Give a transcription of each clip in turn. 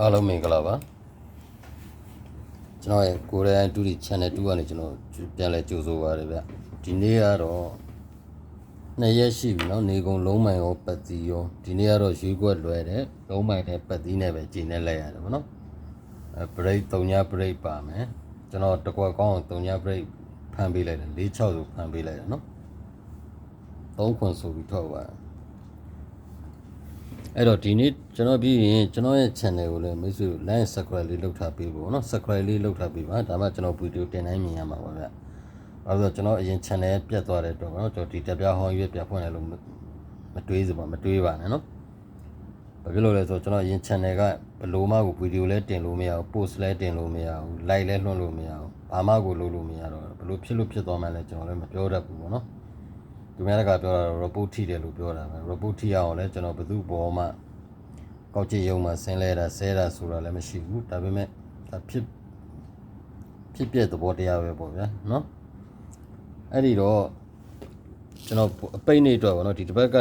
အားလုံးမင်္ဂလာပါကျွန်တော်ရဲ့ကိုရီးယားတူဒီ channel 2ကနေကျွန်တော်ပြန်လဲကြိုဆိုပါရဗျဒီနေ့ကတော့နှစ်ရက်ရှိပြီเนาะနေကုန်လုံးမိုင်ရောပတ်တီရောဒီနေ့ကတော့ရွေးကွက်လွယ်တယ်လုံးမိုင်နဲ့ပတ်တီနဲ့ပဲကျင်းနေလိုက်ရတယ်ဗောနော်အဲ break 3ည break ပါမယ်ကျွန်တော်တကွက်ကောင်း3ည break ဖမ်းပေးလိုက်တယ်4 6ဆိုဖမ်းပေးလိုက်တယ်เนาะ3ခွန်ဆိုပြီးထွက်သွားတယ် အဲ့တော့ဒီနေ့ကျွန်တော်ပြီးရင်ကျွန်တော်ရဲ့ channel ကိုလည်းမိတ်ဆွေ like subscribe လေးလုပ်ထားပေးဖို့နော် subscribe လေးလုပ်ထားပေးပါဒါမှကျွန်တော် video တင်တိုင်းမြင်ရမှာပါဗျအဲ့တော့ကျွန်တော်အရင် channel ပြတ်သွားတဲ့အတွက်နော်ကျွန်တော်ဒီတပြားဟောင်းရွက်ပြန်ဖွင့်လိုက်လို့မတွေးစပါမတွေးပါနဲ့နော်ဘာဖြစ်လို့လဲဆိုတော့ကျွန်တော်အရင် channel ကဘလို့မှကို video လည်းတင်လို့မရဘူး post လည်းတင်လို့မရဘူး like လည်းလွှင့်လို့မရဘူးဘာမှကိုလုပ်လို့မရတော့ဘလို့ဖြစ်လို့ဖြစ်သွားမှလည်းကျွန်တော်လည်းမပြောတတ်ဘူးပေါ့နော် သူများတကပြောတာတော့ report ထိတယ်လို့ပြောတာပဲ report ထိရအောင်လဲကျွန်တော်ဘယ်သူ့ဘောမှကောက်ကြည့်ရုံမှာဆင်းလဲတာဆဲတာဆိုတာလည်းမရှိဘူးဒါပေမဲ့ဒါဖြစ်ဖြစ်ပြသဘောတရားပဲပေါ့ဗျာနော်အဲ့ဒီတော့ကျွန်တော်အပိတ်နေအတွက်ပေါ့နော်ဒီတစ်ပတ်က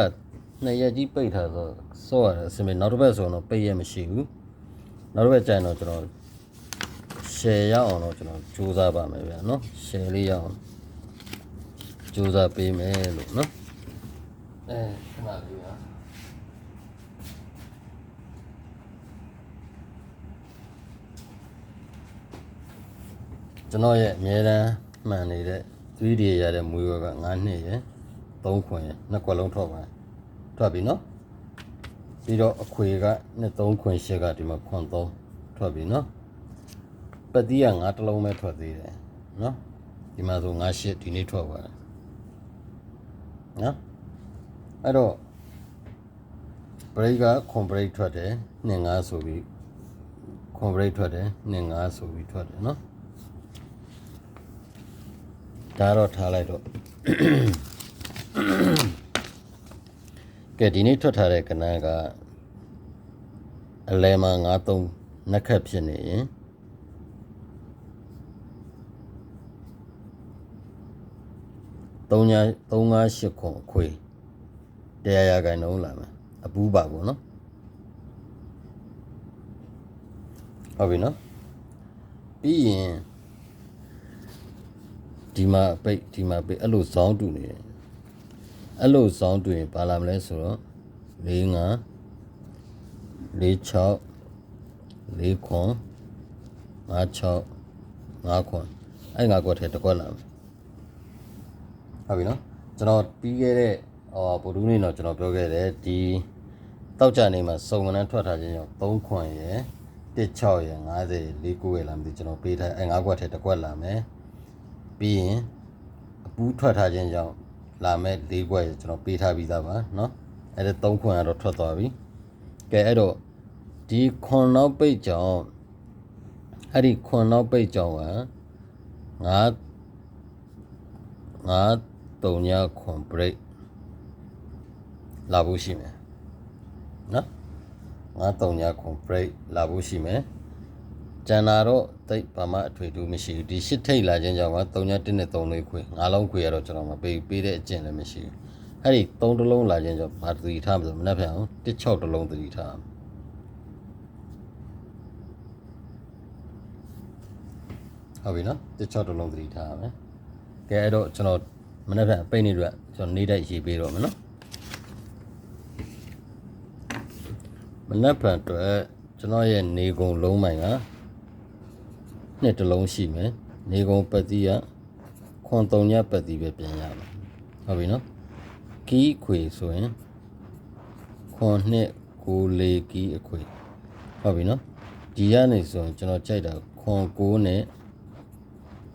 နှစ်ရက်ကြီးပိတ်ထားဆိုဆော့ရအစင်မနောက်တစ်ပတ်ဆိုတော့ပိတ်ရမရှိဘူးနောက်တစ်ပတ်ကျရင်တော့ကျွန်တော် share ရအောင်တော့ကျွန်တော်စူးစမ်းပါမယ်ဗျာနော် share လေးရအောင် စူးစမ်းပေးမယ်လို့နော်အဲခဏလေးပါကျွန်တော်ရဲ့အမြဲတမ်းမှန်နေတဲ့ 3D ရတဲ့မွေးဘက9နှစ်ရယ်3ခွင်ရယ်နှစ်ခွက်လုံးထွက်ပါထွက်ပြီနော်ပြီးတော့အခွေကနှစ်3ခွင်ရှစ်ကဒီမှာခွန်3ထွက်ပြီနော်ပတ်တီးက9တလုံးပဲထွက်သေးတယ်နော်ဒီမှာဆို9ရှစ်ဒီနေ့ထွက်ပါတယ် နော်အဲ့တော့ break က con break ထွက်တယ်2 5ဆိုပြီး con break ထွက်တယ်2 5ဆိုပြီးထွက်တယ်နော်ဒါတော့ထားလိုက်တော့ကဲဒီနေ့ထွက်ထားတဲ့ကဏ္ဍကအလဲမှာ93နှက်ခတ်ဖြစ်နေရင်3ညာ 358ခွန်အခွေတရားရခိုင်နှုံးလာမယ်အပူးပါပေါ့နော်ဟုတ်ပြီနော်ပြီးရင်ဒီမှာပိတ်ဒီမှာပိတ်အဲ့လိုဇောင်းတူနေတယ်အဲ့လိုဇောင်းတူရင်ပါလာမလဲဆိုတော့၄၅၄6၄ခွန်၅6 5ခွန်အဲ့၅ခွက်ထဲတစ်ခွက်လာမယ် ဟုတ်ပြီနော်ကျွန်တော်ပြီးခဲ့တဲ့ဟောဗိုလ်ဒူးနေတော့ကျွန်တော်ပြောခဲ့တယ်ဒီတောက်ကြနေမှာစုံကနန်းထွက်ထားခြင်းကြောင့်3ခွန်ရယ်16ရယ်50 4 9ရယ်လာမသိကျွန်တော်ပေးထားအဲ့၅ခွက်ထဲတစ်ခွက်လာမယ် ပြီးရင်အပူးထွက်ထားခြင်းကြောင့်လာမဲ့၄ခွက်ကျွန်တော်ပေးထားပြီးသားပါเนาะအဲ့ဒါ၃ခွက်ကတော့ထွက်သွားပြီကဲအဲ့တော့ဒီခွန်နောက်ပိတ်ကြောင့်အဲ့ဒီခွန်နောက်ပိတ်ကြောင့်ကငါငါ တုံညာခွန် break လာဖို့ရှိမယ်နော်ငါတုံညာခွန် break လာဖို့ရှိမယ်ကျန်တာတော့တိတ်ဘာမှအထွေထူးမရှိဘူးဒီရှစ်ထိတ်လာခြင်းကြောင့်ကတုံညာ1နဲ့3လေးခွေငါးလုံးခွေရတော့ကျွန်တော်မပေးပေးတဲ့အကျင့်လည်းမရှိဘူးအဲ့ဒီ3တလုံးလာခြင်းကြောင့်ဘာသတိထားမလို့မနှက်ပြန်အောင်16တလုံးသတိထားဟုတ်ပြီနော်16တလုံးသတိထားရမယ်ကဲအဲ့တော့ကျွန်တော် မနှက်ဖျအပိတ်နေတော့ကျွန်တော်နေတိုက်ရေးပေးတော့မယ်နော်မနှက်ဖျအတွက်ကျွန်တော်ရဲ့နေကုံလုံးမိုင်ကနှစ်တစ်လုံးရှိမယ်နေကုံပတ်တိကခွန်3ညပတ်တိပဲပြန်ရမယ်ဟုတ်ပြီနော်ကီးခွေဆိုရင်ခွန်နှစ်ကိုလေကီးအခွေဟုတ်ပြီနော်ဒီကနေဆိုရင်ကျွန်တော်ကြိုက်တာခွန်6နဲ့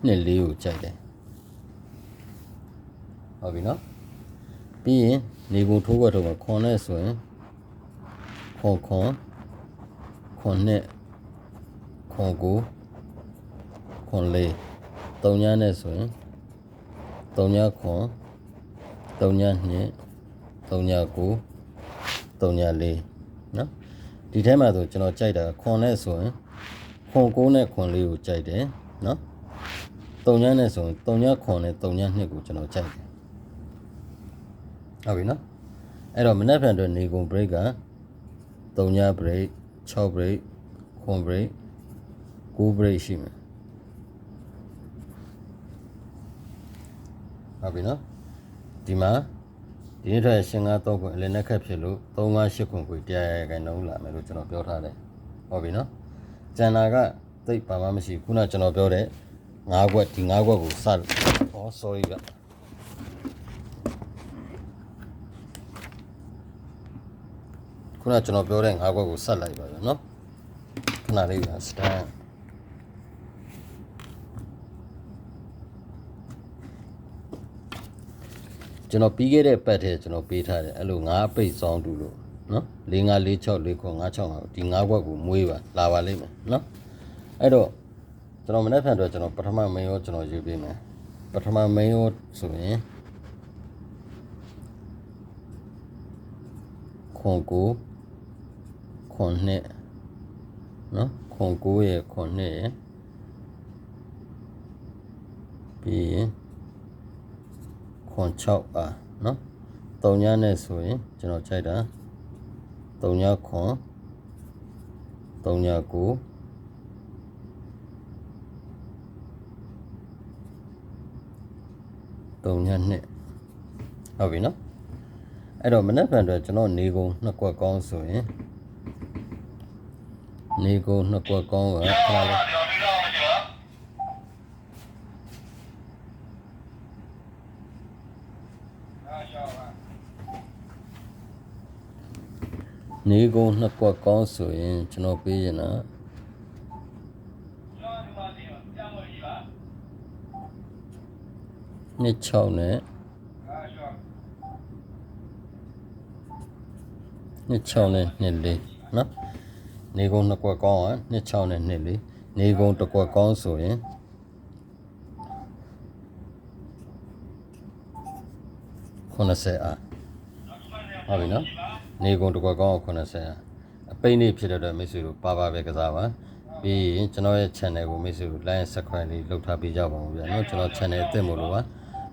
နှစ်လေးကိုကြိုက်တယ် ဟုတ်ပြီနော်ပြီးရင်နေကုံထိုးခွက်ထုတ်မှာခွန်နဲ့ဆိုရင်ခွန်ခွန်ခွန်နှစ်ခွန်ကိုခွန်လေး၃ညနဲ့ဆိုရင်၃ညခွန်၃ညနှစ်၃ညကို၃ညလေးနော်ဒီထဲမှာဆိုကျွန်တော်ကြိုက်တာခွန်နဲ့ဆိုရင်ခွန်9နဲ့ခွန်လေးကိုကြိုက်တယ်နော်၃ညနဲ့ဆိုရင်၃ညခွန်နဲ့၃ညနှစ်ကိုကျွန်တော်ကြိုက်တယ် ဟုတ်ပြီနော်အဲ့တော့မနက်ဖြန်အတွက်နေကုန် break က3ည break 6 break ခွန်ဘရိတ်9ဘရိတ်ရှိမယ်ဟုတ်ပြီနော်ဒီမှာဒီနေ့ထွက်ရှင်ကားတော့ခွင့်အလင်းနဲ့ခက်ဖြစ်လို့358ခွန်ကိုတရားရခိုင်နှုန်းလာမယ်လို့ကျွန်တော်ပြောထားတယ်ဟုတ်ပြီနော်ကျန်တာကသိပ်ပါမှမရှိဘူးခုနကျွန်တော်ပြောတဲ့၅ခွက်ဒီ၅ခွက်ကိုစဩ sorry ဗျ ခုနကကျွန်တော်ပြောတဲ့ငါးခွက်ကိုဆက်လိုက်ပါဗျာနော်ခဏလေးပါစတန်ကျွန်တော်ပြီးခဲ့တဲ့ပတ်ထဲကျွန်တော်ပေးထားတယ်အဲ့လိုငါးပိတ်ဆောင်တူလို့နော်၄၅၄6၄ခွ9 6 5ဒီငါးခွက်ကိုမွေးပါလာပါလိမ့်မယ်နော်အဲ့တော့ကျွန်တော်မနေ့ဖန်တော့ကျွန်တော်ပထမမင်းရောကျွန်တော်ယူပေးမယ်ပထမမင်းရောဆိုရင်ခွန်ကို ခွန်နှစ်နော်ခွန်9ရဲ့ခွန်နှစ်ရဲ့ပြီးရင်ခွန်6ပါနော်တုံညာနဲ့ဆိုရင်ကျွန်တော်ခြိုက်တာတုံညာခွန်တုံညာ9တုံညာနှစ်ဟုတ်ပြီနော်အဲ့တော့မနက်ဖြန်အတွက်ကျွန်တော်နေကုန်နှစ်ကွက်ကောင်းဆိုရင် နေကိုနှစ်ကွက်ကောင်းကခလာလေးနေကိုနှစ်ကွက်ကောင်းဆိုရင်ကျွန်တော်ပေးရင်တော့နှစ်6နဲ့နှစ်6နဲ့နှစ်လေးနော် နေကုန်းနှစ်ကွက်ကောင်းอ่ะနှစ်6နဲ့နှစ်လေးနေကုန်းတစ်ကွက်ကောင်းဆိုရင်90အာဟုတ်ပြီနော်နေကုန်းတစ်ကွက်ကောင်း90အာအပိတ်နေဖြစ်တဲ့အတွက်မိတ်ဆွေတို့ပါပါပဲကစားပါပြီးရင်ကျွန်တော်ရဲ့ channel ကိုမိတ်ဆွေတို့ like subscribe လေးလုပ်ထားပေးကြပါဦးဗျာနော်ကျွန်တော် channel အသစ်မို့လို့ပါ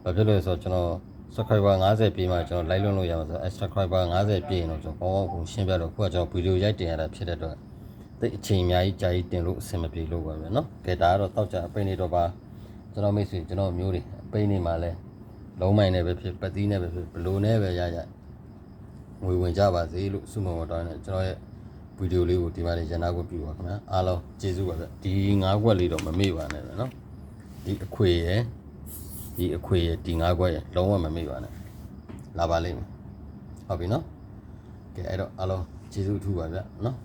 ဘာဖြစ်လို့လဲဆိုတော့ကျွန်တော် subscriber 50ပြည့်မှကျွန်တော် like လုပ်လို့ရမှာဆိုတော့ subscriber 50ပြည့်ရင်တော့ကျွန်တော်ကောင်းကောင်းကိုရှင်းပြတော့ခုကကျွန်တော်ဗီဒီယိုရိုက်တင်ရတာဖြစ်တဲ့အတွက် တိတ်အချိန်အများကြီးကြာကြီးတင်လို့အဆင်မပြေလို့ပါပဲเนาะကဲဒါကတော့တောက်ကြအပိန်နေတော့ပါကျွန်တော်မိတ်ဆွေကျွန်တော်မျိုးတွေအပိန်နေမှာလဲလုံးမိုင်နဲ့ပဲဖြစ်ပတိနဲ့ပဲဖြစ်ဘလိုနဲ့ပဲရရငွေဝင်ကြပါစေလို့ဆုမွန်တော်နဲ့ကျွန်တော်ရဲ့ဗီဒီယိုလေးကိုဒီမှာနေရနာကိုပြပါခင်ဗျာအားလုံးကျေးဇူးပါဗျဒီ၅ခွက်လေးတော့မမေ့ပါနဲ့ပဲเนาะဒီအခွေရယ်ဒီအခွေရယ်ဒီ၅ခွက်ရယ်လုံးဝမမေ့ပါနဲ့လာပါလိမ့်မယ်ဟုတ်ပြီเนาะကဲအဲ့တော့အားလုံးကျေးဇူးထူပါဗျเนาะ